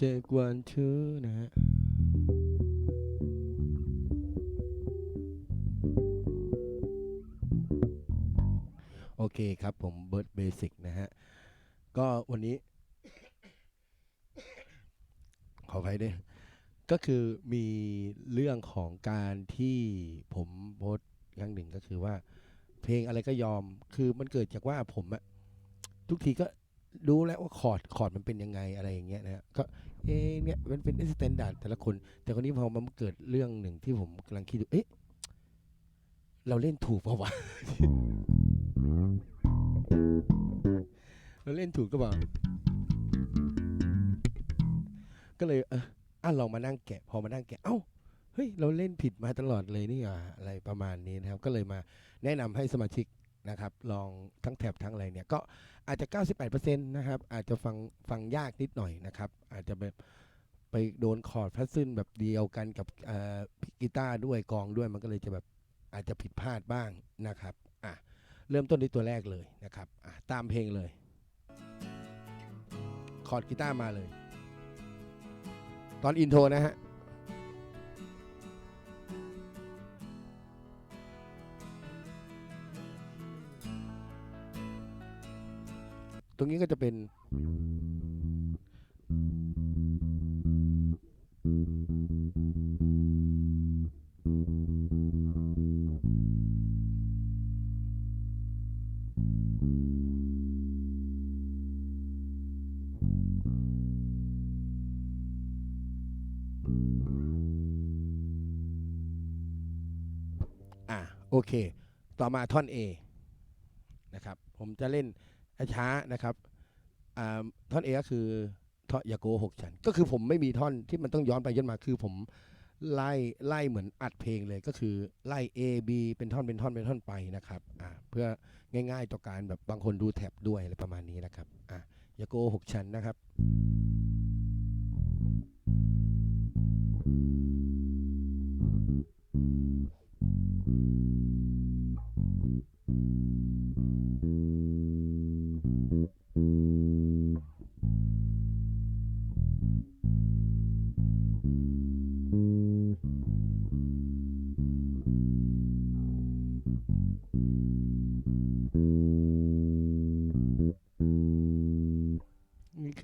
take one two นะฮะโอเคครับผมเบิร์ดเบสิกนะฮะ ก็วันนี้ ขออภัยด้วยก็คือมีเรื่องของการที่ผมโพสครั้งหนึ่งก็คือว่า เพลงอะไรก็ยอมคือมันเกิดจากว่าผมอะทุกทีก็ รู้แล้วว่าคอร์ดคอร์ดมันเป็นยังไงอะไรอย่างเงี้ยนะฮะก็เอ๊ะเนี่ยมันเป็นสแตนดาร์ดแต่ละคน แต่คนนี้พอมันเกิดเรื่องหนึ่งที่ผมกำลังคิดดูเอ๊ะเราเล่นถูกเปล่าวะ เราเล่นถูกก็บอกก็เลยเอออะลองมานั่งแกะ พอมานั่งแกะเอ้าเฮ้ยเราเล่นผิดมาตลอดเลยนี่หว่าอะไรประมาณนี้นะครับ ก็เลยมาแนะนำให้สมาชิก นะครับลองทั้งแถบทั้งอะไรเนี่ยก็อาจจะ 98%นะครับอาจจะฟังฟังยากนิดหน่อยนะครับ อาจจะแบบไปโดนคอร์ดพัซซึนแบบเดียวกันกับอ่อกีตาร์ด้วยกองด้วยมันก็เลยจะแบบอาจจะผิดพลาดบ้างนะครับอะเริ่มต้นที่ตัวแรกเลยนะครับอะตามเพลงเลย คอร์ดกีตาร์มาเลย ตอนอินโทรนะฮะ ตรงนี้ก็จะเป็น อะโอเค ต่อมาท่อน A นะครับ ผมจะเล่น ช้านะครับอ่าท่อน A ก็คือท่อนอย่าโกหกฉัน ก็คือผมไม่มีท่อนที่มันต้องย้อนไปย้อนมาคือผมไล่ไล่เหมือนอัดเพลงเลยก็คือไล่ A B เป็นท่อนเป็นท่อนเป็นท่อนไปนะครับอ่าเพื่อง่ายๆต่อการแบบบางคนดูแท็บด้วยอะไรประมาณนี้นะครับอะอย่าโกหกฉันนะครับ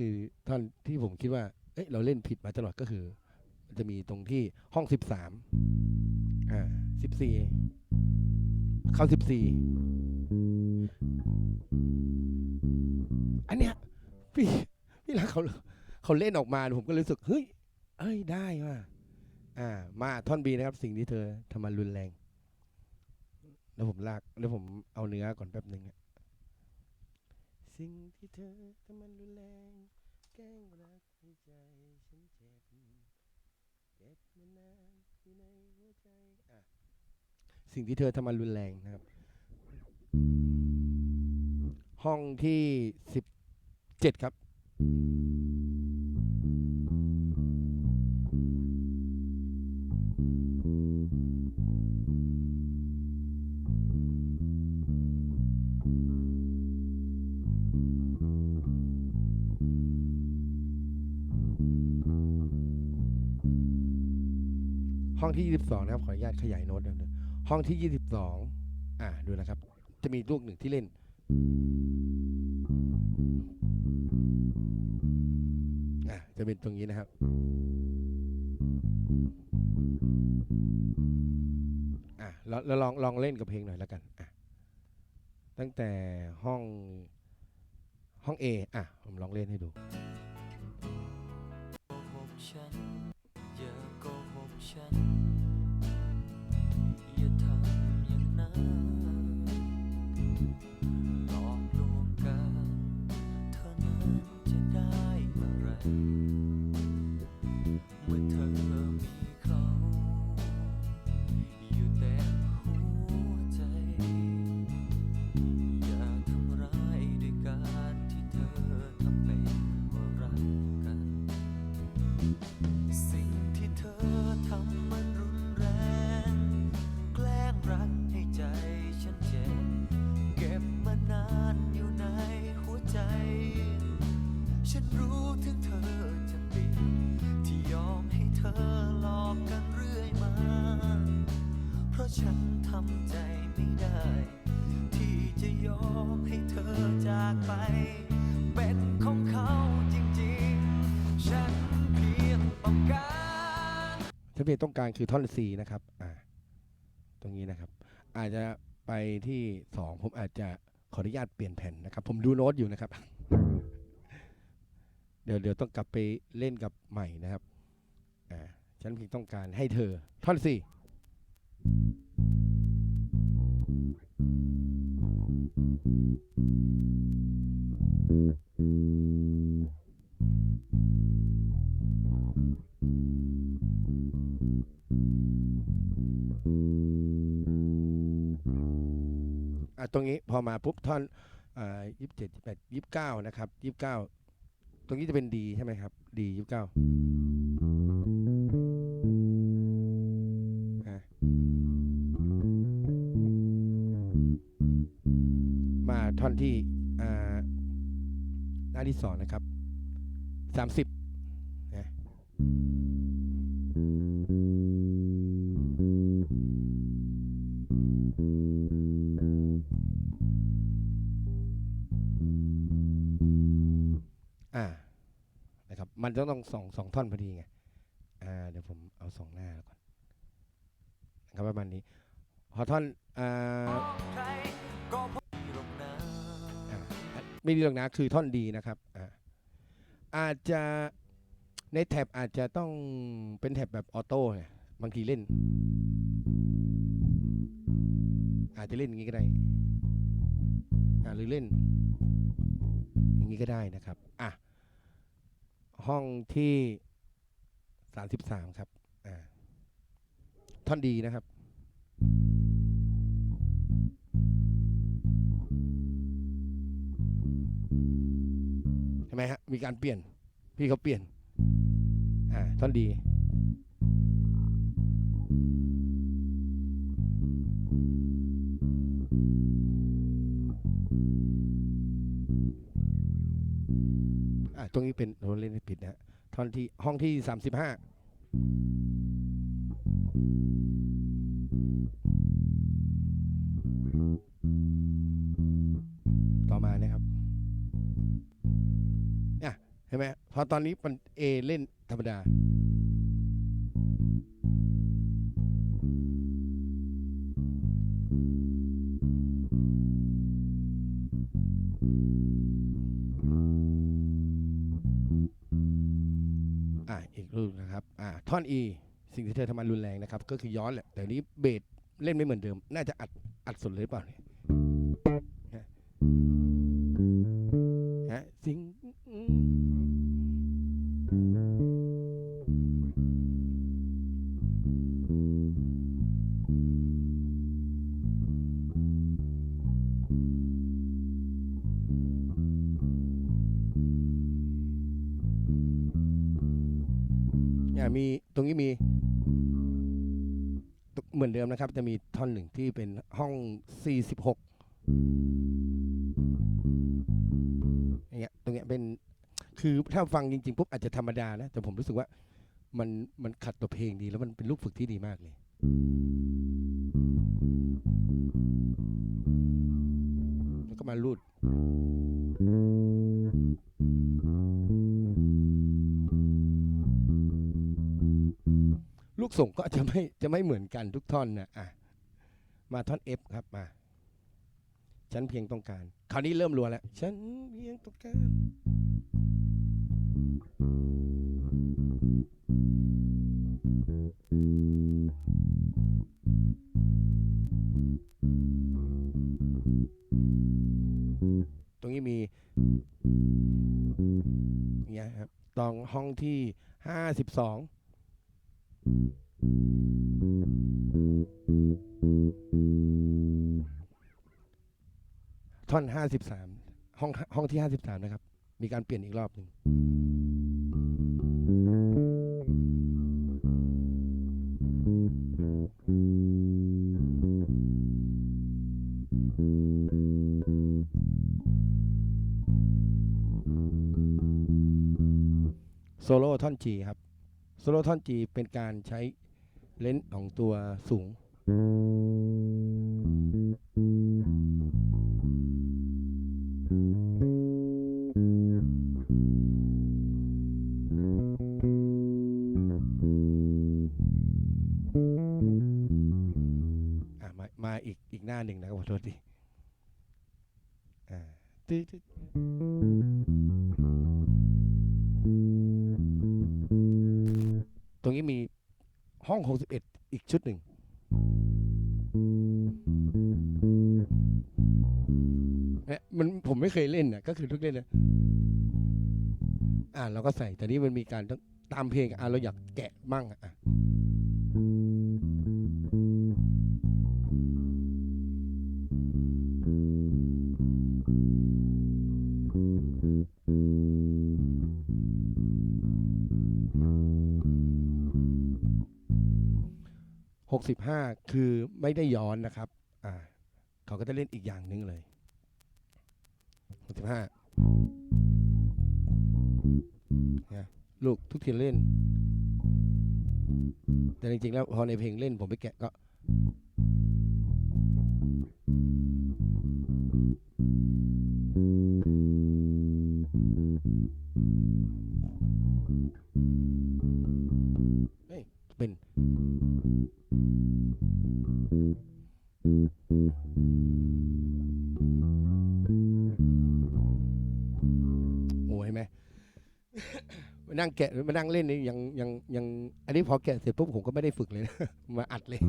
คือท่อนที่ผมคิดว่าเอ้ยเราเล่นผิดมาตลอดก็คือ มันจะมีตรงที่ห้องสิบสามอ่าสิบสี่เข้าสิบสี่อันเนี้ยพี่พี่รักเขาเขาเล่นออกมาผมก็รู้สึกเฮ้ยเอ้ยได้ว่ะอ่า มาท่อนบีนะครับ สิ่งที่เธอทำมันรุนแรง แล้วผมลากแล้วผมเอาเนื้อก่อนแป๊บหนึ่งอะ สิ่งที่เธอทำมันรุนแรง แกล้งรักในใจฉันเจ็บ เก็บมานานอยู่ในหัวใจ อะ สิ่งที่เธอทำมันรุนแรงนะครับ ห้องที่สิบเจ็ดครับ ห้องที่ 22 นะครับ ขออนุญาตขยายโน้ตนะครับห้องที่ 22 อ่าดูนะครับ จะมีลูกหนึ่งที่เล่น อ่าจะเป็นตรงนี้นะครับ อ่าแล้วแล้วลองลองเล่นกับเพลงหน่อยแล้วกัน อะตั้งแต่ห้องห้อง A อะ ผมลองเล่นให้ดูฉันอย่าโกหกฉัน ถ้าเพลงต้องการคือท่อน C นะครับ อ่า ตรงนี้นะครับ อาจจะไปที่สองผมอาจจะขออนุญาตเปลี่ยนแผ่นนะครับ ผมดูโน้ตอยู่นะครับ เดี๋ยวเดี๋ยวต้องกลับไปเล่นกับใหม่นะครับ อ่า ฉันเพียงต้องการให้เธอ ท่อน C อ่ะตรงนี้พอมาปุ๊บท่อนอ่ายี่สิบเจ็ดยี่สิบแปดยี่สิบเก้านะครับยี่สิบเก้าตรงนี้จะเป็นดีใช่ไหมครับดียี่สิบเก้ามาท่อนที่อ่าหน้าที่สองนะครับสามสิบนะ มันจะต้องสองสองท่อนพอดีไงอ่าเดี๋ยวผมเอาสองหน้าก่อนนะครับประมาณนี้พอท่อนอ่าใครก็พบหรอกนะอ่าไม่ดีหรอกนะคือท่อนดีนะครับอ่าอาจจะในแท็บอาจจะต้องเป็นแท็บแบบออโต้ไงบางทีเล่น อาจจะเล่นอย่างนี้ก็ได้อ่าหรือเล่น อย่างนี้ก็ได้นะครับอะ ห้องที่สามสิบสามครับอ่าท่อนดีนะครับใช่ไหมฮะมีการเปลี่ยน พี่เขาเปลี่ยน อ่าท่อนดี ตรงนี้เป็นโนเล่นผิดนะท่อนที่ห้องที่สามสิบห้าต่อมานะครับเนี่ยเห็นไหมพอตอนนี้มันเอเล่นธรรมดา ท่อน E สิ่งที่เธอทำมันรุนแรงนะครับ ก็คือย้อนแหละ แต่นี้เบสเล่นไม่เหมือนเดิม น่าจะอัดอัดสดเลยหรือเปล่าเนี่ยฮะสิงเนี่ยมี ตรงนี้มี เหมือนเดิมนะครับ จะมีท่อนหนึ่งที่เป็นห้อง 46อย่างเงี้ยตรงเนี้ยเป็นคือถ้าฟังจริงๆปุ๊บอาจจะธรรมดานะ แต่ผมรู้สึกว่ามันมันขัดตัวเพลงดี แล้วมันเป็นลูกฝึกที่ดีมากเลยแล้วก็มาลูด ส่งก็จะไม่จะไม่เหมือนกันทุกท่อนนะอะมาท่อน F ครับมา ฉันเพียงต้องการ คราวนี้เริ่มรัวแล้ว ฉันเพียงต้องการ ตรงนี้มีเงี้ยครับตองห้องที่ห้าสิบสอง ท่อนห้าสิบสามห้องห้องที่ห้าสิบสามนะครับ มีการเปลี่ยนอีกรอบหนึ่งโซโล่ท่อนจีครับ โซโล่ท่อนจีเป็นการใช้ เลนส์ของตัวสูง อะมามาอีกอีกหน้าหนึ่งนะครับขอโทษดิอ่าตึ๊ดตตรงนี้มี ห้อง 61 อีกชุดหนึ่ง เนี่ยมันผมไม่เคยเล่นน่ะก็คือทุกเล่นนะอ่าเราก็ใส่แต่นี้มันมีการต้องตามเพลงอะเราอยากแกะมั่งอะ อะหกสิบห้าคือไม่ได้ย้อนนะครับอ่าเขาก็จะเล่นอีกอย่างหนึงเลยหกสิบห้านี่ยลูกทุกทีเล่น แต่จริงๆแล้วพอในเพลงเล่นผมไปแกะก็เป็น นั่งแกะมานั่งเล่นนี่ยังยังยังอันนี้พอแกะเสร็จปุ๊บผมก็ไม่ได้ฝึกเลยนะ มาอัดเลย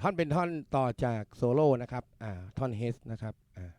ท่อนเป็นท่อนต่อจากโซโล่นะครับ อ่า ท่อนเฮสนะครับ อ่า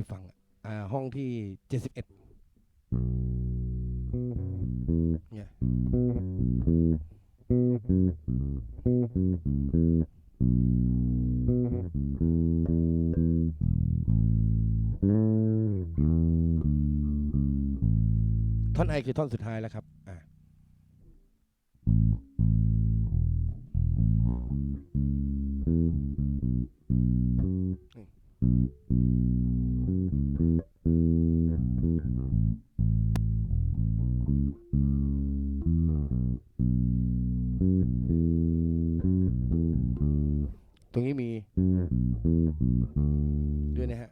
ยฟังอ่าห้องที่เจ็ดสิบเอ็ดเนี่ยท่อนไอคือท่อนสุดท้ายแล้วครับอ่า ตรงนี้มีด้วยนะฮะ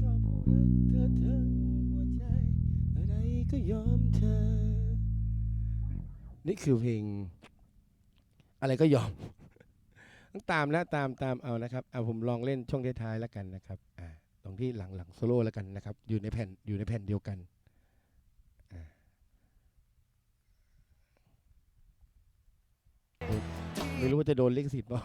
ก็ผู้รักเธอทั้งหัวใจอะไรก็ยอมเธอนี่คือเพลง อะไรก็ยอมต้องตามนะตามตามเอานะครับเอาผมลองเล่นช่วงท้ายๆแล้วกันนะครับอ่าตรงที่หลังหลังโซโล่แล้วกันนะครับ อยู่ในแผ่นอยู่ในแผ่นเดียวกันไม่รู้ว่าจะโดนลิขสิทธิ์ป่ะ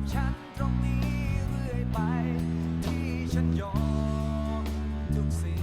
กับฉันตรงนี้เรื่อยไป ที่ฉันยอมทุกสิ่ง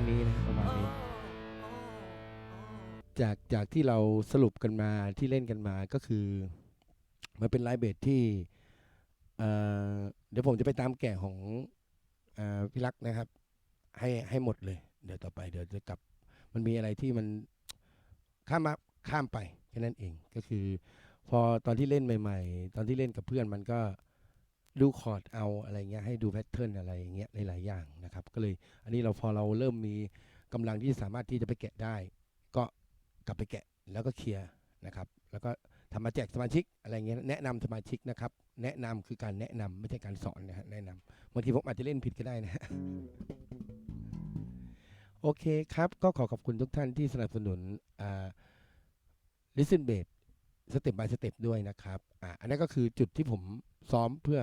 จากจากที่เราสรุปกันมาที่เล่นกันมาก็คือ มันเป็นไลฟ์เบสที่เดี๋ยวผมจะไปตามแก่ของอพี่รักนะครับ ให้ให้หมดเลย เดี๋ยวต่อไปเดี๋ยวจะกลับ มันมีอะไรที่มันข้ามมาข้ามไปแค่นั้นเองก็คือ พอตอนที่เล่นใหม่ ๆ ตอนที่เล่นกับเพื่อนมันก็ดูคอร์ดเอาอะไรเงี้ยให้ดูแพทเทิร์นอะไรอย่างเงี้ยหลายๆอย่างนะครับ ก็เลยอันนี้เราพอเราเริ่มมีกำลังที่สามารถที่จะไปแกะได้ ลับไปแกะแล้วก็เคลียร์นะครับ แล้วก็ทำมาแจกสมาชิกอะไรเงี้ยแนะนำสมาชิกนะครับ แนะนำคือการแนะนำไม่ใช่การสอนนะฮะแนะนำบางทีผมอาจจะเล่นผิดก็ได้นะฮะโอเคครับ ก็ขอขอบคุณทุกท่านที่สนับสนุนอ่า listen b a s สเต็ป by สเต็ปด้วยนะครับอ่าอันนั้ก็คือจุดที่ผมซ้อมเพื่อ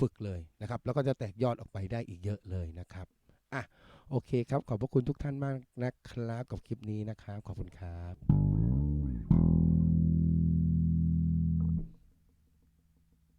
ฝึกเลยนะครับ แล้วก็จะแตกยอดออกไปได้อีกเยอะเลยนะครับอะ โอเคครับ ขอบพระคุณทุกท่านมากนะครับกับคลิปนี้นะครับ ขอบคุณครับ